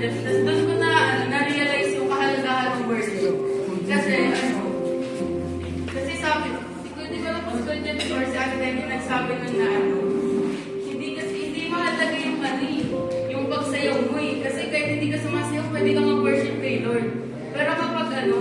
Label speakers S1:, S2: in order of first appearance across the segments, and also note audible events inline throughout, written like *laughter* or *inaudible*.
S1: Tapos doon ko na, ano, na-realize yung kahalagahan ng worship. Kasi, ano, kasi sabi, ko, hindi ko alam kung school dyan or si Ate Lenny nagsabi nun na, ano, hindi kasi, hindi mahalaga yung ano eh, yung pagsayaw mo eh. Kasi kahit hindi ka sumasayaw, pwede ka mag-worship kay Lord. Pero kapag ano,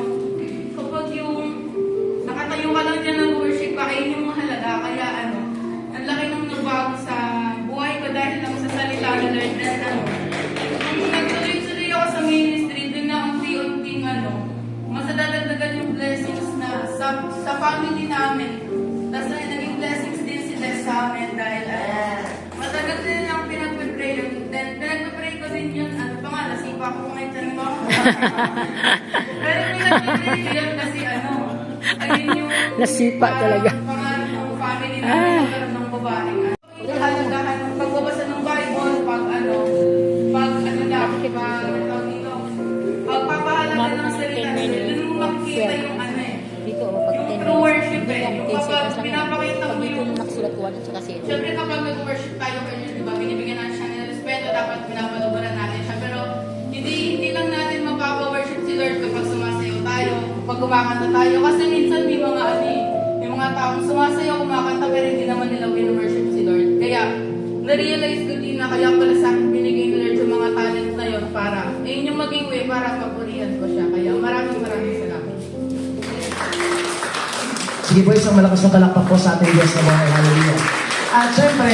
S1: Pero yun kasi ano, ayun yung
S2: Nasipa talaga.
S1: parang pangarap ng family namin,
S2: Ah.
S1: ng babae. Kahalagahan pagbabasa ng Bible, pag ano, pag ano na, pag dito, pagpapahalaga ng salita, doon yung ano eh,
S2: Dito, oh, pag
S1: Yung
S2: 10
S1: true worship eh, yung
S2: 10
S1: kapag pinapakita mo yung-
S2: na nakasulat 1 at saka 0.
S1: Siyempre kapag nag-worship tayo di ba, binibigyan natin siya ng respeto, dapat pinapalubaran kumakanta tayo. Kasi minsan may mga ano eh, may mga taong sumasayaw, kumakanta, pero hindi naman nila win-worship si Lord. Kaya, na-realize ko din na kaya pala sa akin binigay ni Lord yung mga talent na yun para, ayun yung maging way para papurihan ko siya. Kaya maraming maraming salamat.
S3: Sige po, isang malakas na palakpak po sa ating Diyos na buhay. Hallelujah. At syempre,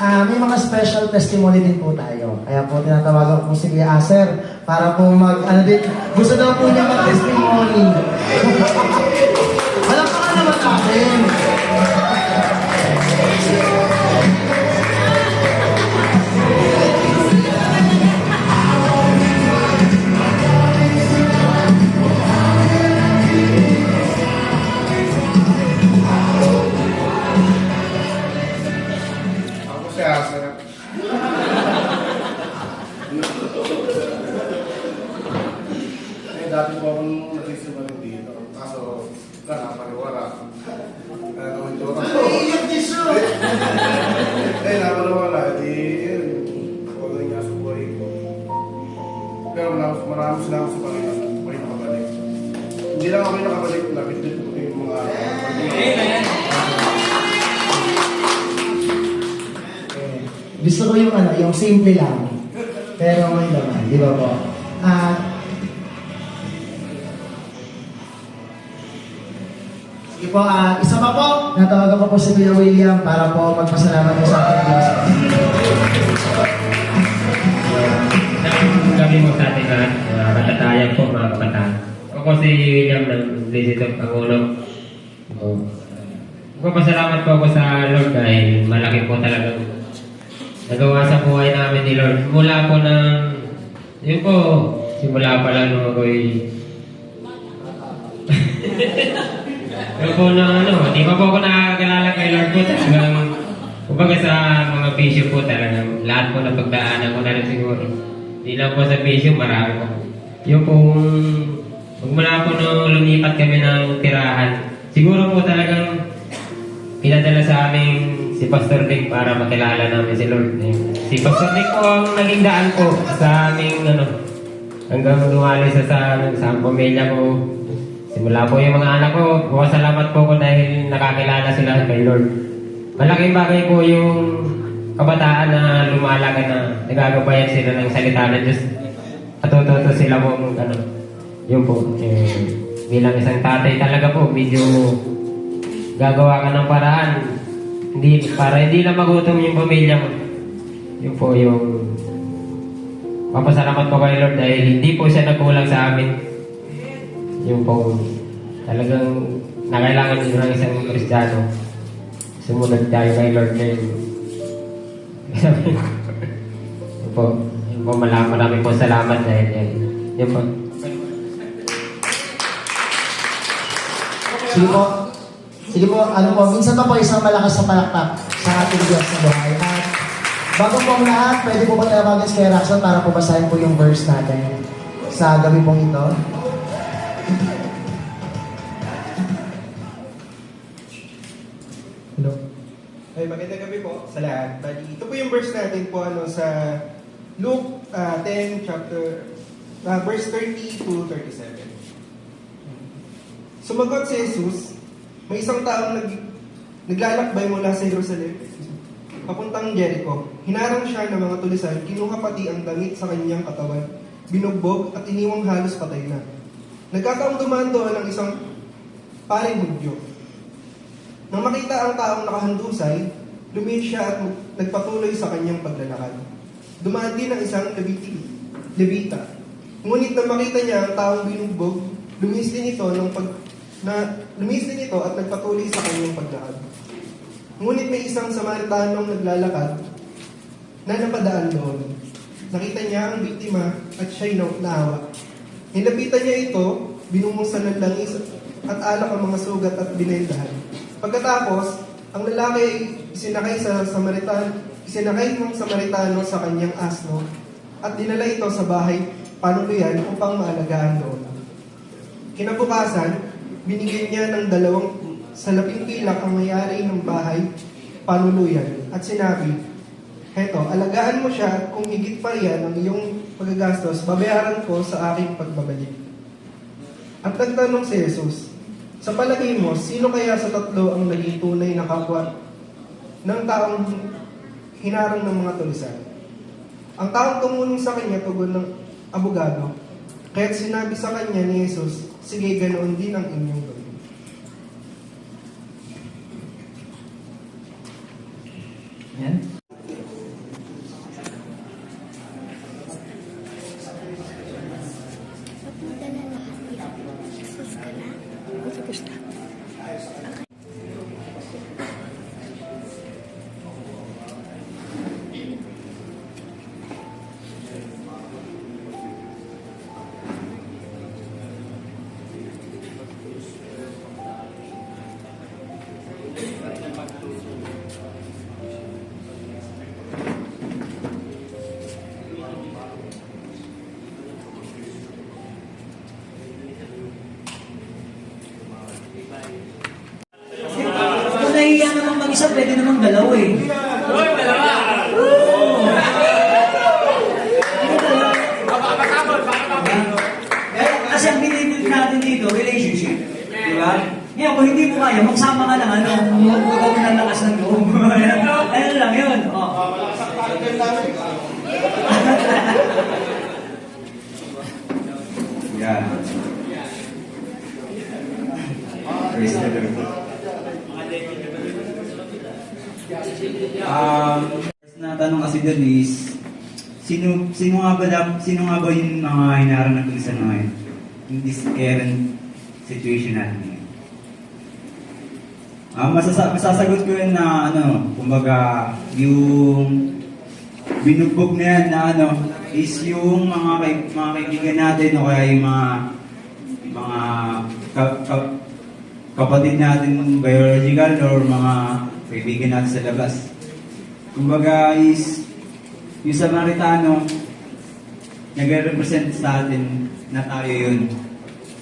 S3: ah, may mga special testimony din po tayo. Kaya po tinatawagan po si Kuya Aser para po mag, ano din, gusto daw po niya mag-testimony.
S4: Marami, marami sila ako sa Panginoon. Yung nakabalik. Hindi lang ako yung nakabalik. Lapit din po yung mga...
S3: Eh, gusto ko yung ano, yung simple lang. Pero may laman, di ba po? At Sige po, at isa pa po, natawagan ko po si Kuya William para po magpasalamat po sa ating
S5: Kami mo sa ating lahat, mga katatayan po, mga kabataan. Ako si William ng Visitor Pangulo. So, Magpapasalamat po ako sa Lord dahil malaki po talaga nagawa sa buhay namin ni Lord. Mula po ng, yun po, simula pa lang nung ako'y *laughs* Yung po na ano, di pa po ako nakakilala kay Lord po talagang kumbaga sa mga bisyo po talagang lahat po na pagdaanan ko na rin siguro. Di lang po sa bisyo, marami po. Yung pong magmula po nung lumipat kami ng tirahan, siguro po talagang pinadala sa amin si Pastor Dick para makilala namin si Lord. Si Pastor Dick po ang naging daan po sa aming ano, hanggang lumali sa sa, sa pamilya ko. Simula po yung mga anak ko, bukas salamat po ko dahil nakakilala sila kay Lord. Malaking bagay po yung kabataan na lumalaga na nagagabayan sila ng salita ng Diyos. At tututo sila po ng ano, yun po, eh, bilang isang tatay talaga po, medyo gagawa ka ng paraan hindi, para hindi na magutom yung pamilya mo. Yun po yung papasalamat po kay Lord dahil hindi po siya nagkulang sa amin. Yung po talagang nakailangan din ng isang Kristiyano. Sumunod tayo kay Lord yun. yun po. Yun po, marami, marami po salamat dahil yan. Yun po.
S3: Sige po, sige po, ano po, minsan pa po isang malakas na palakpak sa ating Diyos na buhay. At bago po ang lahat, pwede po tawagin si Kuya Raxon para po basahin po yung verse natin sa gabi pong ito.
S6: Sa lahat. Bali, ito po yung verse natin po ano sa Luke ah, 10, chapter, ah, verse 30 to 37. Sumagot si Jesus, may isang taong nag, naglalakbay mula sa Jerusalem, papuntang Jericho. Hinarang siya ng mga tulisan, kinuha pati ang damit sa kanyang katawan, binugbog at iniwang halos patay na. Nagkataong dumaan doon ang isang paring hudyo. Nang makita ang taong nakahandusay, lumihis siya at nagpatuloy sa kanyang paglalakad. Dumaan din ang isang Leviti, Levita. Ngunit nang makita niya ang taong binugbog, lumihis din ito ng pag, na, lumihis din ito at nagpatuloy sa kanyang paglakad. Ngunit may isang Samaritanong naglalakad na napadaan doon. Nakita niya ang biktima at siya'y na- naawa. Nilapitan niya ito, binumusan ng langis at alak ang mga sugat at binendahan. Pagkatapos, ang lalaki ay isinakay sa Samaritan, isinakay ng Samaritano sa kanyang asno at dinala ito sa bahay panuluyan upang maalagaan doon. Kinabukasan, binigyan niya ng dalawang salaping pilak ang may-ari ng bahay panuluyan at sinabi, Heto, alagaan mo siya kung higit pa yan ang iyong pagagastos, babayaran ko sa aking pagbabalik. At nagtanong si Jesus, sa palagay mo, sino kaya sa tatlo ang naging tunay na kapwa ng taong hinarang ng mga tulisan? Ang taong tumulong sa kanya tugon ng abogado, kaya't sinabi sa kanya ni Jesus, sige, ganoon din ang inyong
S7: ang binibuild natin dito, relationship. Di ba? Ngayon, kung hindi mo kaya, magsama ka lang, ano, magpagawa ng lakas ng loob. *laughs* Ayun lang yun. Oh. *laughs*
S8: Yan. Praise the Lord. Um, na tanong kasi doon is, sino, sino nga ba, sino nga ba yung mga hinarang na tulisan na ngayon? In this current situation natin ngayon. Ah, masasa- masasagot ko yun na ano, kumbaga, yung binugbog na yan na ano, is yung mga, kay, mga kaibigan natin o kaya yung mga mga ka- ka- kapatid natin biological or mga kaibigan natin sa labas. Kumbaga is yung Samaritano nagre-represent sa atin na tayo yun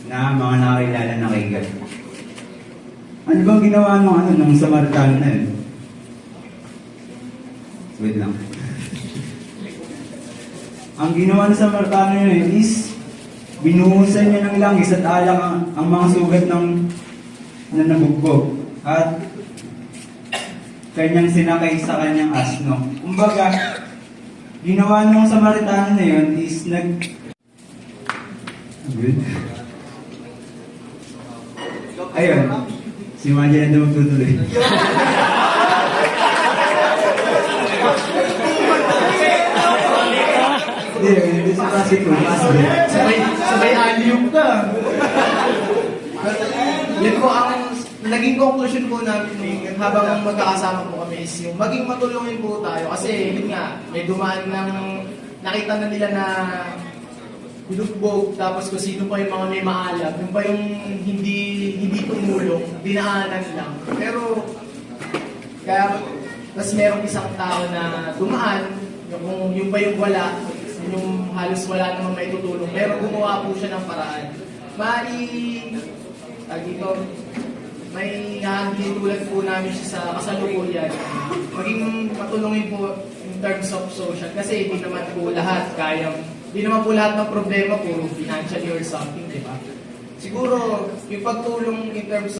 S8: na mga nakakilala na kaigan. Ano bang ginawa ng ano ng Samaritano na yun? Wait lang. Ang ginawa ng Samaritano na yun is binuhusan niya ng langis at alak ang, ang mga sugat ng na nabugbog. At kanyang sinakay sa kanyang asno. Kumbaga, ginawa ng Samaritano na yun is nag... Good. Ayun. Si Maja na daw magtutuloy. Hindi, hindi sa traffic ko.
S9: Sabay, sabay aliyum ka. Yun po ang naging conclusion po namin habang magkakasama po kami is yung maging matulungin po tayo kasi yun nga, may dumaan ng nakita na nila na binugbog tapos kung sino pa yung mga may maalam, yung pa yung hindi hindi tumulong, dinaanan lang. Pero kaya tapos merong isang tao na dumaan, yung, yung pa yung wala, yung halos wala namang may tutulong, pero gumawa po siya ng paraan. Mari, tag dito, may tulad po namin siya sa kasalukuyan. Maging matulungin po in terms of social kasi hindi naman po lahat kaya hindi naman po lahat ng problema puro financially or something, di ba? Siguro, yung pagtulong in terms